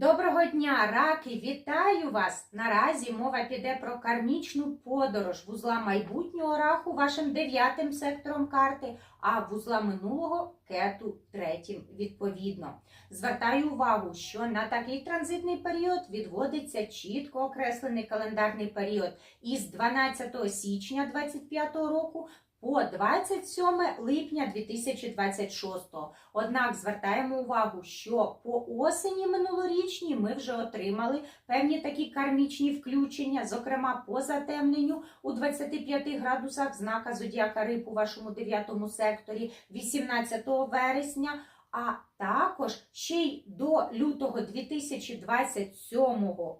Доброго дня, раки! Вітаю вас! Наразі мова піде про кармічну подорож вузла майбутнього раху вашим дев'ятим сектором карти, а вузла минулого кету третім відповідно. Звертаю увагу, що на такий транзитний період відводиться чітко окреслений календарний період із 12 січня 2025 року по 27 липня 2026. Однак звертаємо увагу, що по осені минулорічній ми вже отримали певні такі кармічні включення, зокрема по затемненню у 25 градусах знака Зодіака Риб у вашому 9 секторі 18 вересня. А також ще й до лютого 2027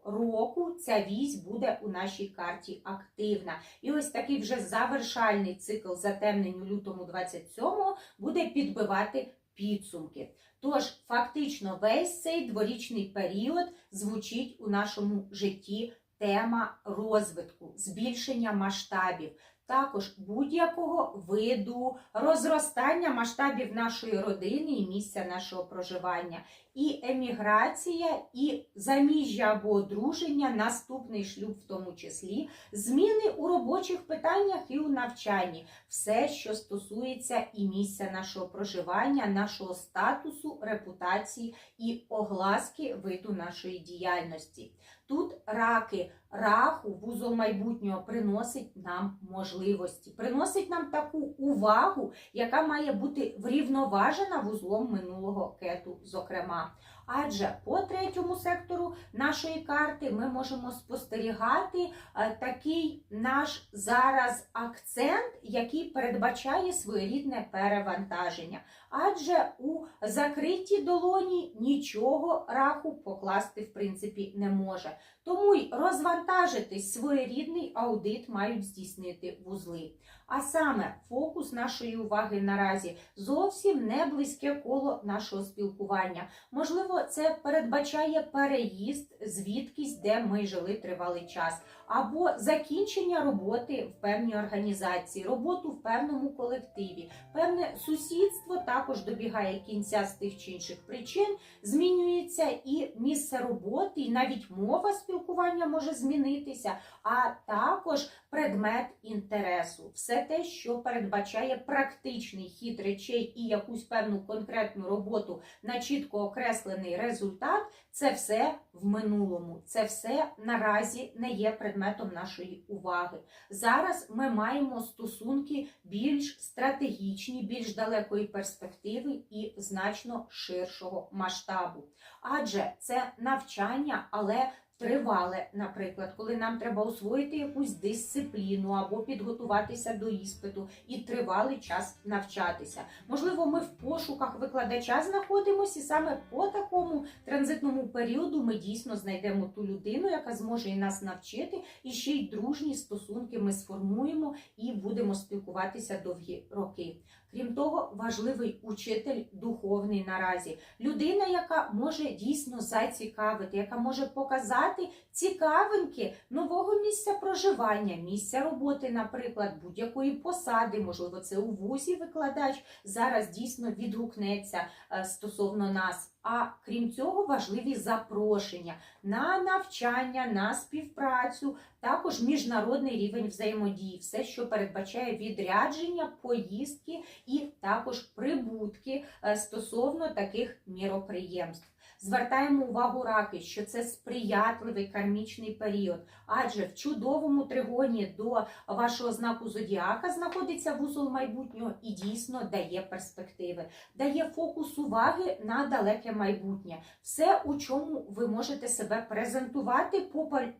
року ця вісь буде у нашій карті активна. І ось такий вже завершальний цикл затемнень у лютому 27-го буде підбивати підсумки. Тож, фактично, весь цей дворічний період звучить у нашому житті тема розвитку, збільшення масштабів. Також будь-якого виду розростання масштабів нашої родини і місця нашого проживання, і еміграція, і заміжжя або одруження, наступний шлюб, в тому числі, зміни у робочих питаннях і у навчанні, все, що стосується і місця нашого проживання, нашого статусу, репутації і огласки виду нашої діяльності. Тут раки, раху, вузол майбутнього приносить нам можливості, приносить нам таку увагу, яка має бути врівноважена вузлом минулого кету, зокрема. Адже по третьому сектору нашої карти ми можемо спостерігати е, такий наш зараз акцент, який передбачає своєрідне перевантаження. Адже у закритій долоні нічого раху покласти в принципі не може. Тому й розвантажитись своєрідний аудит мають здійснити вузли. А саме фокус нашої уваги наразі зовсім не близьке коло нашого спілкування. Можливо, це передбачає переїзд звідкись, де ми жили тривалий час, або закінчення роботи в певній організації, роботу в певному колективі, певне сусідство також добігає кінця з тих чи інших причин, змінюється і місце роботи, і навіть мова спілкування може змінитися, а також предмет інтересу, все те, що передбачає практичний хід речей і якусь певну конкретну роботу на чітко окреслений результат, це все в минулому, це все наразі не є предметом нашої уваги. Зараз ми маємо стосунки більш стратегічні, більш далекої перспективи і значно ширшого масштабу. Адже це навчання, але Тривале, наприклад, коли нам треба освоїти якусь дисципліну або підготуватися до іспиту і тривалий час навчатися. Можливо, ми в пошуках викладача знаходимося, і саме по такому транзитному періоду ми дійсно знайдемо ту людину, яка зможе і нас навчити, і ще й дружні стосунки ми сформуємо і будемо спілкуватися довгі роки. Крім того, важливий учитель духовний наразі, людина, яка може дійсно зацікавити, яка може показати цікавинки нового місця проживання, місця роботи, наприклад, будь-якої посади, можливо, це у вузі викладач зараз дійсно відгукнеться е, стосовно нас. А крім цього, важливі запрошення на навчання, на співпрацю, також міжнародний рівень взаємодії, все, що передбачає відрядження, поїздки і також прибутки е, стосовно таких міроприємств. Звертаємо увагу раки, що це сприятливий кармічний період, адже в чудовому тригоні до вашого знаку зодіака знаходиться вузол майбутнього і дійсно дає перспективи, дає фокус уваги на далеке майбутнє. Все, у чому ви можете себе презентувати,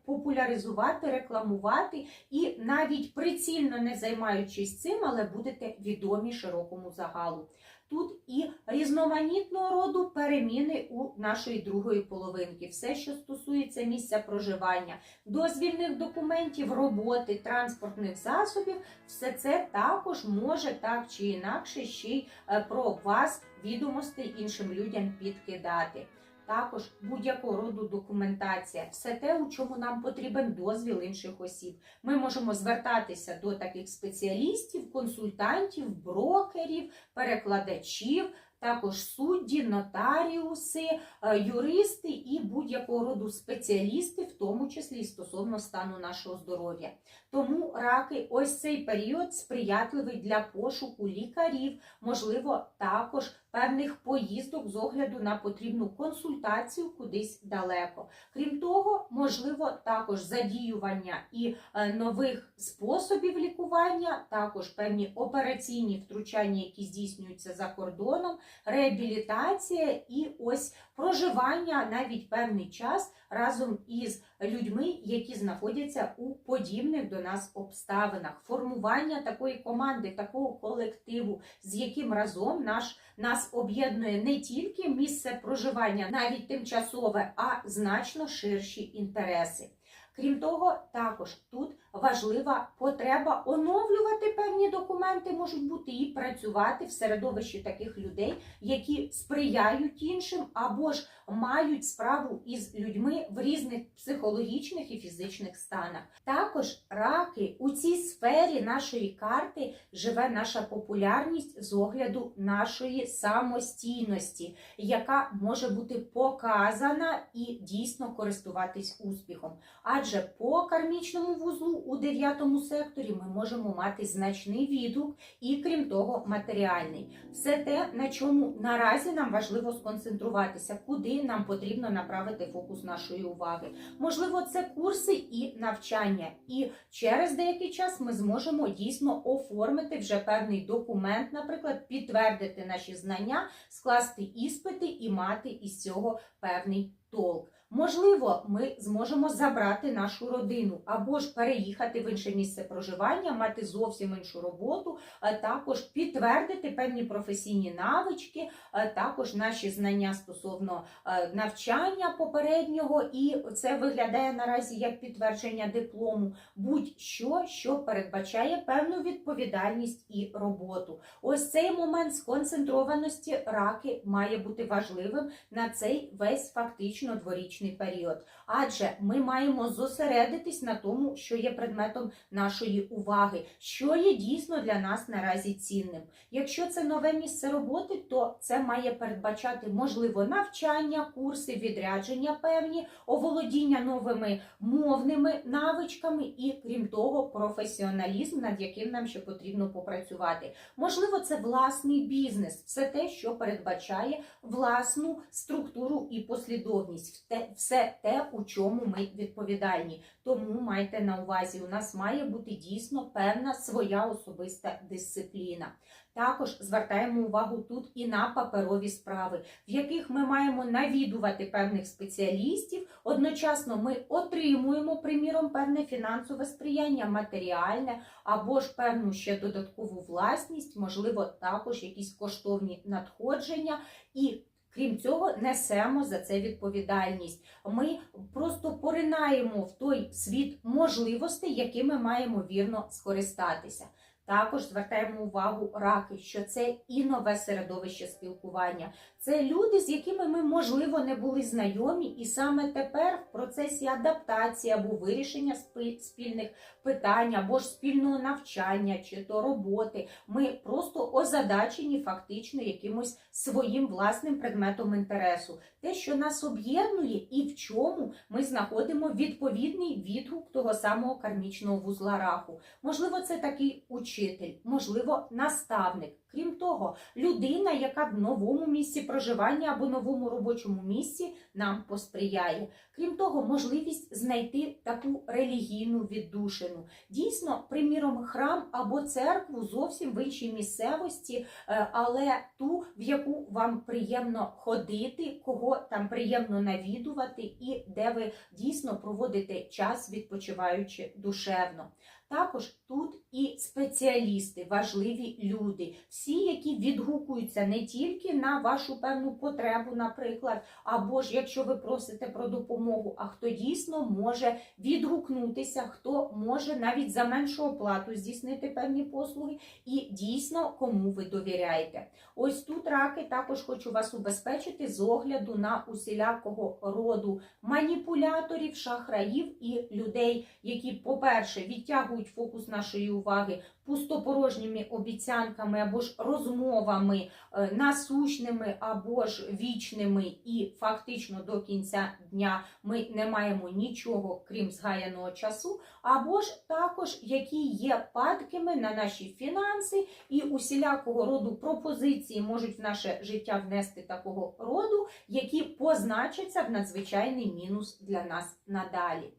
популяризувати, рекламувати і навіть прицільно не займаючись цим, але будете відомі широкому загалу тут і різноманітного роду переміни у нашої другої половинки. Все, що стосується місця проживання, дозвільних документів, роботи, транспортних засобів, все це також може так чи інакше ще й е, про вас відомостей іншим людям підкидати також будь-якого роду документація, все те, у чому нам потрібен дозвіл інших осіб. Ми можемо звертатися до таких спеціалістів, консультантів, брокерів, перекладачів. Також судді, нотаріуси, е, юристи і будь-якого роду спеціалісти, в тому числі стосовно стану нашого здоров'я. Тому раки, ось цей період сприятливий для пошуку лікарів, можливо, також певних поїздок з огляду на потрібну консультацію кудись далеко. Крім того, можливо також задіювання і е, нових способів лікування, також певні операційні втручання, які здійснюються за кордоном, реабілітація і ось проживання навіть певний час разом із людьми, які знаходяться у подібних до нас обставинах, формування такої команди, такого колективу, з яким разом наш нас об'єднує не тільки місце проживання, навіть тимчасове, а значно ширші інтереси. Крім того, також тут важлива потреба оновлювати певні документи, можуть бути і працювати в середовищі таких людей, які сприяють іншим або ж мають справу із людьми в різних психологічних і фізичних станах. Також раки у цій сфері нашої карти живе наша популярність з огляду нашої самостійності, яка може бути показана і дійсно користуватись успіхом. Адже по кармічному вузлу у дев'ятому секторі ми можемо мати значний відгук і, крім того, матеріальний. Все те, на чому наразі нам важливо сконцентруватися, куди нам потрібно направити фокус нашої уваги. Можливо, це курси і навчання. І через деякий час ми зможемо дійсно оформити вже певний документ, наприклад, підтвердити наші знання, скласти іспити і мати із цього певний толк. Можливо, ми зможемо забрати нашу родину або ж переїхати в інше місце проживання, мати зовсім іншу роботу, а також підтвердити певні професійні навички, також наші знання стосовно е, навчання попереднього, і це виглядає наразі як підтвердження диплому, будь-що, що передбачає певну відповідальність і роботу. Ось цей момент сконцентрованості раки має бути важливим на цей весь фактично дворічний період. Адже ми маємо зосередитись на тому, що є предметом нашої уваги, що є дійсно для нас наразі цінним. Якщо це нове місце роботи, то це має передбачати можливо навчання, курси, відрядження певні, оволодіння новими мовними навичками і, крім того, професіоналізм, над яким нам ще потрібно попрацювати. Можливо, це власний бізнес, все те, що передбачає власну структуру і послідовність, все те, у чому ми відповідальні. Тому майте на увазі, у нас має бути дійсно певна своя особиста дисципліна. Також звертаємо увагу тут і на паперові справи, в яких ми маємо навідувати певних спеціалістів. Одночасно ми отримуємо, приміром, певне фінансове сприяння, матеріальне або ж певну ще додаткову власність, можливо, також якісь коштовні надходження і. Крім цього, несемо за це відповідальність. Ми просто поринаємо в той світ можливостей, якими маємо вірно скористатися. Також звертаємо увагу раки, що це і нове середовище спілкування. Це люди, з якими ми, можливо, не були знайомі, і саме тепер в процесі адаптації або вирішення спільних питань, або ж спільного навчання чи то роботи, ми просто озадачені фактично якимось своїм власним предметом інтересу. Те, що нас об'єднує, і в чому ми знаходимо відповідний відгук того самого кармічного вузла раху. Можливо, це такий учитель, можливо, наставник. Крім того, людина, яка в новому місці проживання або новому робочому місці нам посприяє. Крім того, можливість знайти таку релігійну віддушину. Дійсно, приміром, храм або церкву зовсім в іншій місцевості, е, але ту, в яку вам приємно ходити, кого там приємно навідувати, і де ви дійсно проводите час, відпочиваючи душевно. Також тут і спеціалісти, важливі люди, всі, які відгукуються не тільки на вашу певну потребу, наприклад, або ж якщо ви просите про допомогу, а хто дійсно може відгукнутися, хто може навіть за меншу оплату здійснити певні послуги, і дійсно кому ви довіряєте. Ось тут раки також хочу вас убезпечити з огляду на усілякого роду маніпуляторів, шахраїв і людей, які, по-перше, відтягують фокус нашої уваги пустопорожніми обіцянками або ж розмовами е, насущними або ж вічними, і фактично до кінця дня ми не маємо нічого крім згаяного часу, або ж також які є падкими на наші фінанси і усілякого роду пропозиції можуть в наше життя внести такого роду, які позначаться в надзвичайний мінус для нас надалі.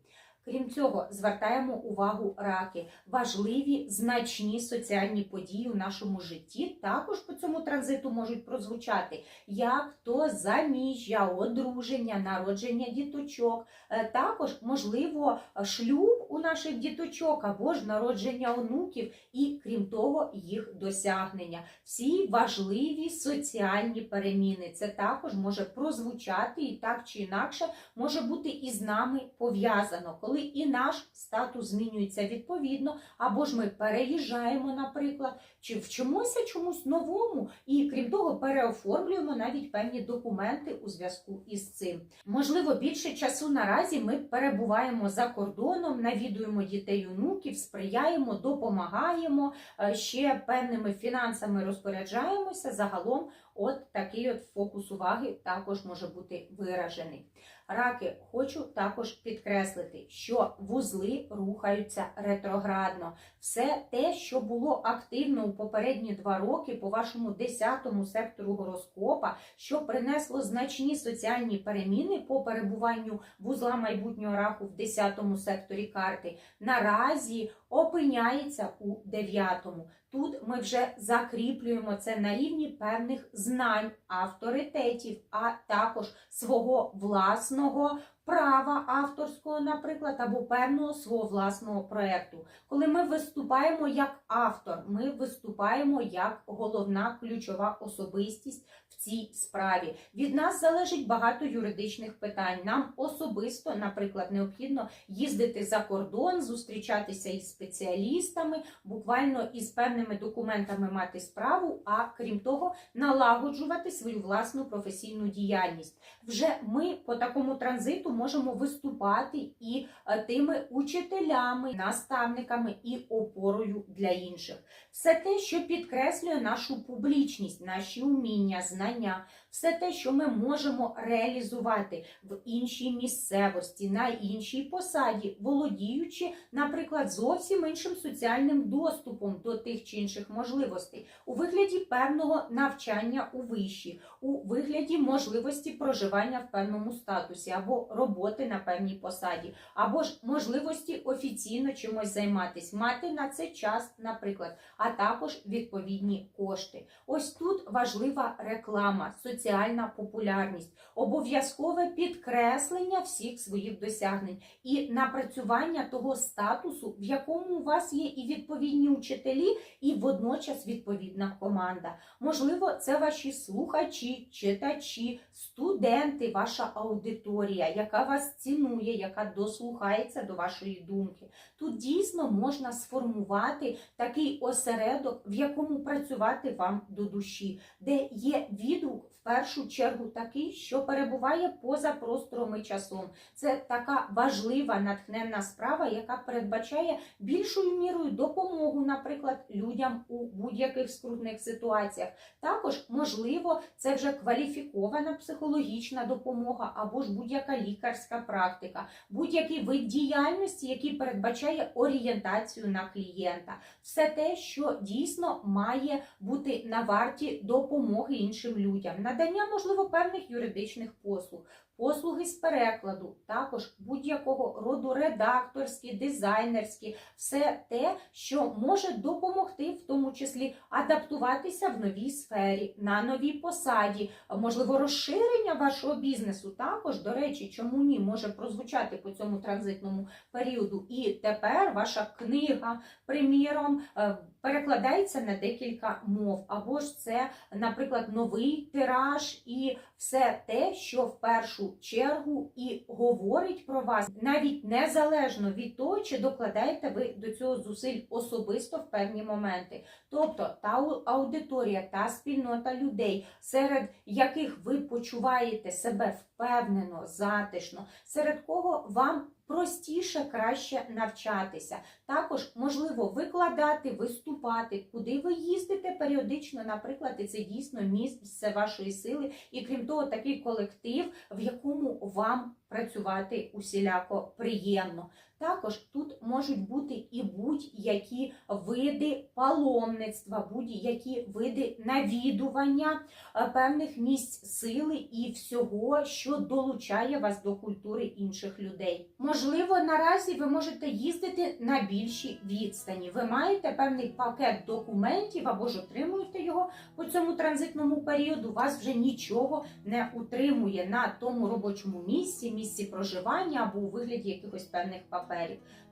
Крім цього, звертаємо увагу раки. Важливі значні соціальні події у нашому житті також по цьому транзиту можуть прозвучати, як то заміжжя, одруження, народження діточок. Е, Також, можливо, шлюб у наших діточок або ж народження онуків, і крім того, їх досягнення. Всі важливі соціальні переміни. Це також може прозвучати і так чи інакше може бути і з нами пов'язано, коли і наш статус змінюється відповідно, або ж ми переїжджаємо, наприклад, чи вчимося чомусь новому, і крім того, переоформлюємо навіть певні документи у зв'язку із цим. Можливо, більше часу наразі ми перебуваємо за кордоном, навідуємо дітей, онуків, сприяємо, допомагаємо, е, ще певними фінансами розпоряджаємося. Загалом, от такий от фокус уваги також може бути виражений. Раки, хочу також підкреслити, що вузли рухаються ретроградно. Все те, що було активно у попередні два роки по вашому 10 сектору гороскопа, що принесло значні соціальні переміни по перебуванню вузла майбутнього раху в 10 секторі карти, наразі опиняється у 9. Тут ми вже закріплюємо це на рівні певних знань, авторитетів, а також свого власного права авторського, наприклад, або певного свого власного проєкту. Коли ми виступаємо як автор, ми виступаємо як головна ключова особистість в цій справі. Від нас залежить багато юридичних питань. Нам особисто, наприклад, необхідно їздити за кордон, зустрічатися із спеціалістами, буквально із певними документами мати справу, а крім того, налагоджувати свою власну професійну діяльність. Вже ми по такому транзиту можемо виступати і е, тими учителями, наставниками і опорою для інших. Все те, що підкреслює нашу публічність, наші уміння, знання, все те, що ми можемо реалізувати в іншій місцевості, на іншій посаді, володіючи, наприклад, зовсім іншим соціальним доступом до тих чи інших можливостей, у вигляді певного навчання у виші, у вигляді можливості проживання в певному статусі або роботи на певній посаді, або ж можливості офіційно чимось займатися, мати на це час, наприклад, а також відповідні кошти. Ось тут важлива реклама, соціальна популярність, обов'язкове підкреслення всіх своїх досягнень і напрацювання того статусу, в якому у вас є і відповідні учителі, і водночас відповідна команда. Можливо, це ваші слухачі, читачі, студенти, ваша аудиторія, яка вас цінує, яка дослухається до вашої думки. Тут дійсно можна сформувати такий осередок, в якому працювати вам до душі, де є відгук першу чергу такий, що перебуває поза простором і часом. Це така важлива натхненна справа, яка передбачає більшою мірою допомогу, наприклад, людям у будь-яких скрутних ситуаціях. Також, можливо, це вже кваліфікована психологічна допомога або ж будь-яка лікарська практика, будь-який вид діяльності, який передбачає орієнтацію на клієнта. Все те, що дійсно має бути на варті допомоги іншим людям, надання, можливо, певних юридичних послуг. Послуги з перекладу, також будь-якого роду редакторські, дизайнерські, все те, що може допомогти, в тому числі адаптуватися в новій сфері, на новій посаді, можливо, розширення вашого бізнесу. Також, до речі, чому ні, може прозвучати по цьому транзитному періоду. І тепер ваша книга, приміром, е, перекладається на декілька мов, або ж це, наприклад, новий тираж і все те, що в першу чергу і говорить про вас, навіть незалежно від того, чи докладаєте ви до цього зусиль особисто в певні моменти. Тобто та аудиторія, та спільнота людей, серед яких ви почуваєте себе впевнено, затишно, серед кого вам простіше, краще навчатися. Також можливо викладати, виступати, куди ви їздите періодично, наприклад, і це дійсно місце вашої сили, і крім того, такий колектив, в якому вам працювати усіляко приємно. Також тут можуть бути і будь-які види паломництва, будь-які види навідування е, певних місць сили і всього, що долучає вас до культури інших людей. Можливо, наразі ви можете їздити на більші відстані. Ви маєте певний пакет документів або ж отримуєте його по цьому транзитному періоду. Вас вже нічого не утримує на тому робочому місці, місці проживання або у вигляді якихось певних паперів.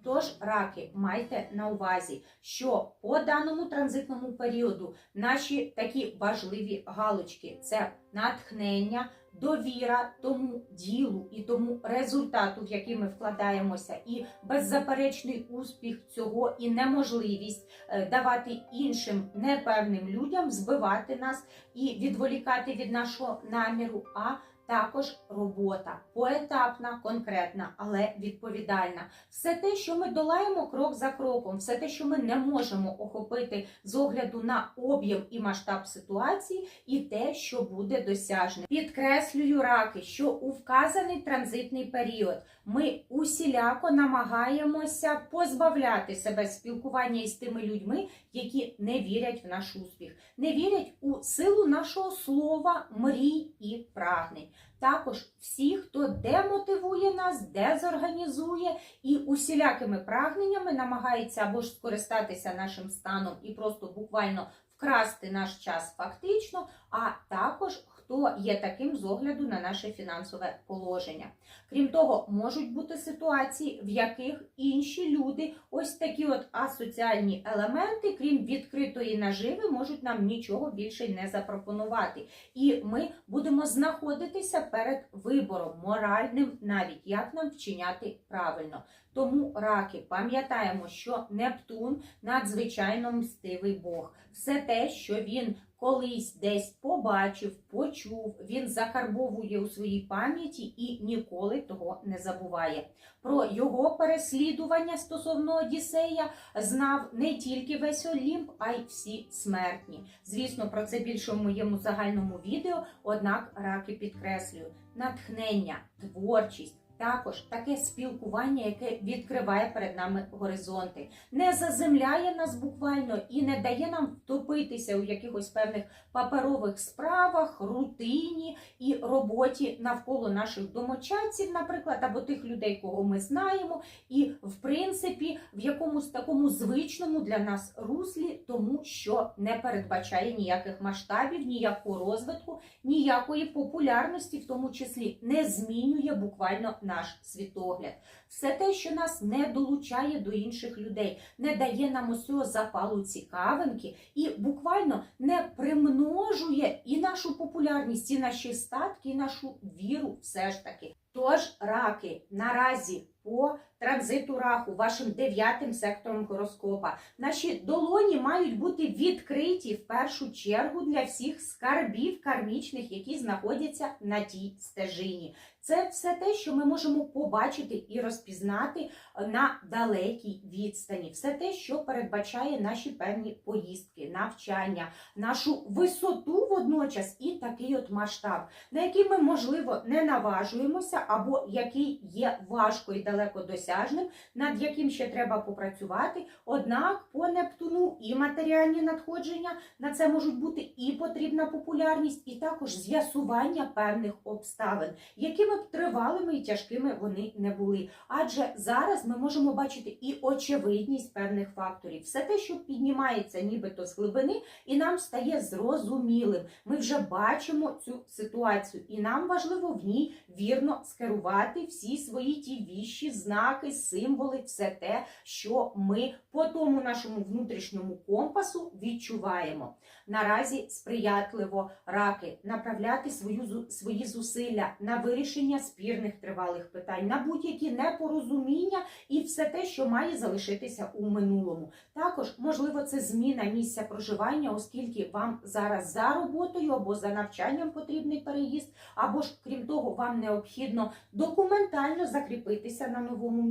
Тож, раки, майте на увазі, що по даному транзитному періоду наші такі важливі галочки це натхнення, довіра тому ділу і тому результату, в який ми вкладаємося, і беззаперечний успіх цього, і неможливість е, давати іншим непевним людям збивати нас і відволікати від нашого наміру. а також робота поетапна, конкретна, але відповідальна. Все те, що ми долаємо крок за кроком, все те, що ми не можемо охопити з огляду на об'єм і масштаб ситуації, і те, що буде досяжне. Підкреслюю раки, що у вказаний транзитний період ми усіляко намагаємося позбавляти себе спілкування із тими людьми, які не вірять в наш успіх, не вірять у силу нашого слова, мрій і прагнень. Також всі, хто демотивує нас, дезорганізує і усілякими прагненнями намагається або ж скористатися нашим станом і просто буквально вкрасти наш час фактично, а також хто є таким з огляду на наше фінансове положення. Крім того, можуть бути ситуації, в яких інші люди, ось такі от асоціальні елементи, крім відкритої наживи, можуть нам нічого більше не запропонувати. І ми будемо знаходитися перед вибором, моральним навіть, як нам вчиняти правильно. Тому раки, пам'ятаємо, що Нептун надзвичайно мстивий Бог. Все те, що він колись десь побачив, почув, він закарбовує у своїй пам'яті і ніколи того не забуває. Про його переслідування стосовно Одіссея знав не тільки весь Олімп, а й всі смертні. Звісно, про це більше в моєму загальному відео, однак раки підкреслюю натхнення, творчість. Також таке спілкування, яке відкриває перед нами горизонти, не заземляє нас буквально і не дає нам втопитися у якихось певних паперових справах, рутині і роботі навколо наших домочадців, наприклад, або тих людей, кого ми знаємо, і в принципі в якомусь такому звичному для нас руслі, тому що не передбачає ніяких масштабів, ніякого розвитку, ніякої популярності, в тому числі не змінює буквально наш світогляд. Все те, що нас не долучає до інших людей, не дає нам усього запалу цікавинки і буквально не примножує і нашу популярність, і наші статки, і нашу віру все ж таки. Тож, раки, наразі по транзиту раху, вашим дев'ятим сектором гороскопа, наші долоні мають бути відкриті в першу чергу для всіх скарбів кармічних, які знаходяться на тій стежині. Це все те, що ми можемо побачити і розпізнати на далекій відстані. Все те, що передбачає наші певні поїздки, навчання, нашу висоту водночас і такий от масштаб, на який ми, можливо, не наважуємося, або який є важко і далеко досяжним, над яким ще треба попрацювати. Однак по Нептуну і матеріальні надходження на це можуть бути і потрібна популярність, і також з'ясування певних обставин, якими б тривалими і тяжкими вони не були. Адже зараз ми можемо бачити і очевидність певних факторів, все те, що піднімається нібито з глибини, і нам стає зрозумілим. Ми вже бачимо цю ситуацію, і нам важливо в ній вірно скерувати всі свої ті віщі суміші, знаки, символи все те, що ми по тому нашому внутрішньому компасу відчуваємо. Наразі сприятливо раки направляти свою свої зусилля на вирішення спірних тривалих питань, на будь-які непорозуміння і все те, що має залишитися у минулому. Також можливо це зміна місця проживання, оскільки вам зараз за роботою або за навчанням потрібний переїзд, або ж крім того, вам необхідно документально закріпитися на новому місці.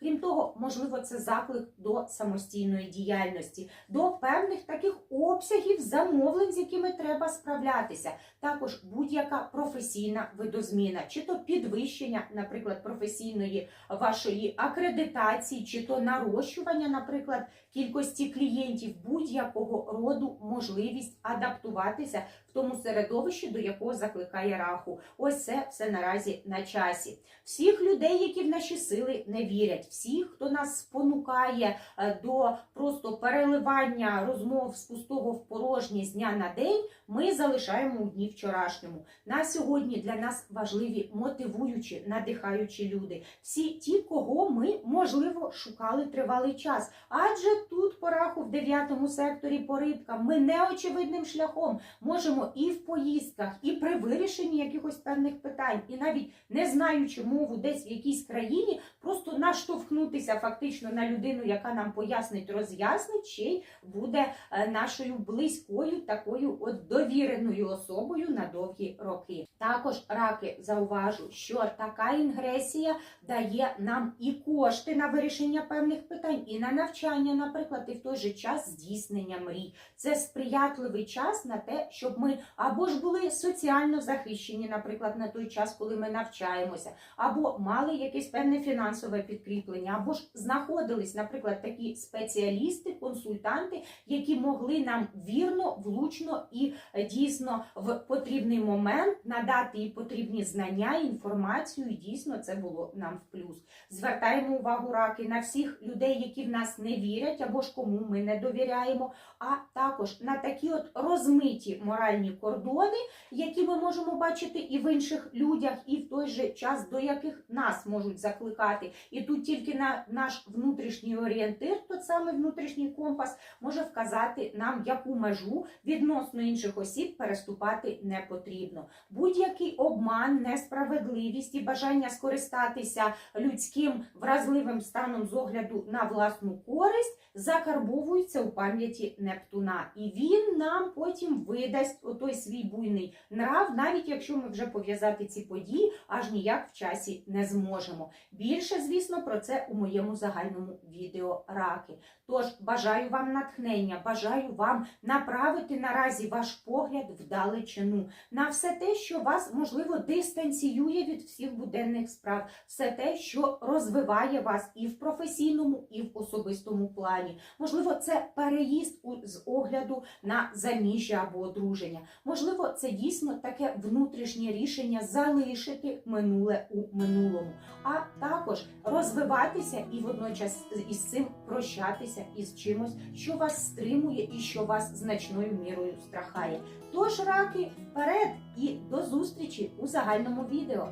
Крім того, можливо, це заклик до самостійної діяльності, до певних таких обсягів замовлень, з якими треба справлятися. Також будь-яка професійна видозміна, чи то підвищення, наприклад, професійної вашої акредитації, чи то нарощування, наприклад, кількості клієнтів будь-якого роду можливість адаптуватися тому середовищі, до якого закликає раху. Ось це все наразі на часі. Всіх людей, які в наші сили не вірять, всіх, хто нас спонукає е, до просто переливання розмов з пустого в порожнє з дня на день, ми залишаємо у дні вчорашньому. На сьогодні для нас важливі мотивуючі, надихаючі люди. Всі ті, кого ми можливо шукали тривалий час. Адже тут по раху в дев'ятому секторі по рибкам ми неочевидним шляхом можемо і в поїздках, і при вирішенні якихось певних питань, і навіть не знаючи мову десь в якійсь країні, просто наштовхнутися фактично на людину, яка нам пояснить, роз'яснить, чи й буде е, нашою близькою такою от довіреною особою на довгі роки. Також раки зауважу, що така інгресія дає нам і кошти на вирішення певних питань, і на навчання, наприклад, і в той же час здійснення мрій. Це сприятливий час на те, щоб ми або ж були соціально захищені, наприклад, на той час, коли ми навчаємося, або мали якесь певне фінансове підкріплення, або ж знаходились, наприклад, такі спеціалісти, консультанти, які могли нам вірно, влучно і е, дійсно в потрібний момент надати і потрібні знання, інформацію. І дійсно це було нам в плюс. Звертаємо увагу раки на всіх людей, які в нас не вірять, або ж кому ми не довіряємо, а також на такі от розмиті моральні кордони, які ми можемо бачити і в інших людях, і в той же час до яких нас можуть закликати. І тут тільки на наш внутрішній орієнтир, тот самий внутрішній компас, може вказати нам, яку межу відносно інших осіб переступати не потрібно. Будь-який обман, несправедливість і бажання скористатися людським вразливим станом з огляду на власну користь закарбовуються у пам'яті Нептуна, і він нам потім видасть отой свій буйний нрав, навіть якщо ми вже пов'язати ці події аж ніяк в часі не зможемо. Більше, звісно, про це у моєму загальному відео раки. Тож бажаю вам натхнення, бажаю вам направити наразі ваш погляд в далечину на все те, що вас можливо дистанціює від всіх буденних справ, все те, що розвиває вас і в професійному, і в особистому плані. Можливо, це переїзд з огляду на заміжжя або одруження. Можливо, це дійсно таке внутрішнє рішення залишити минуле у минулому, а також розвиватися і водночас із цим прощатися із чимось, що вас стримує і що вас значною мірою страхає. Тож раки вперед і до зустрічі у загальному відео.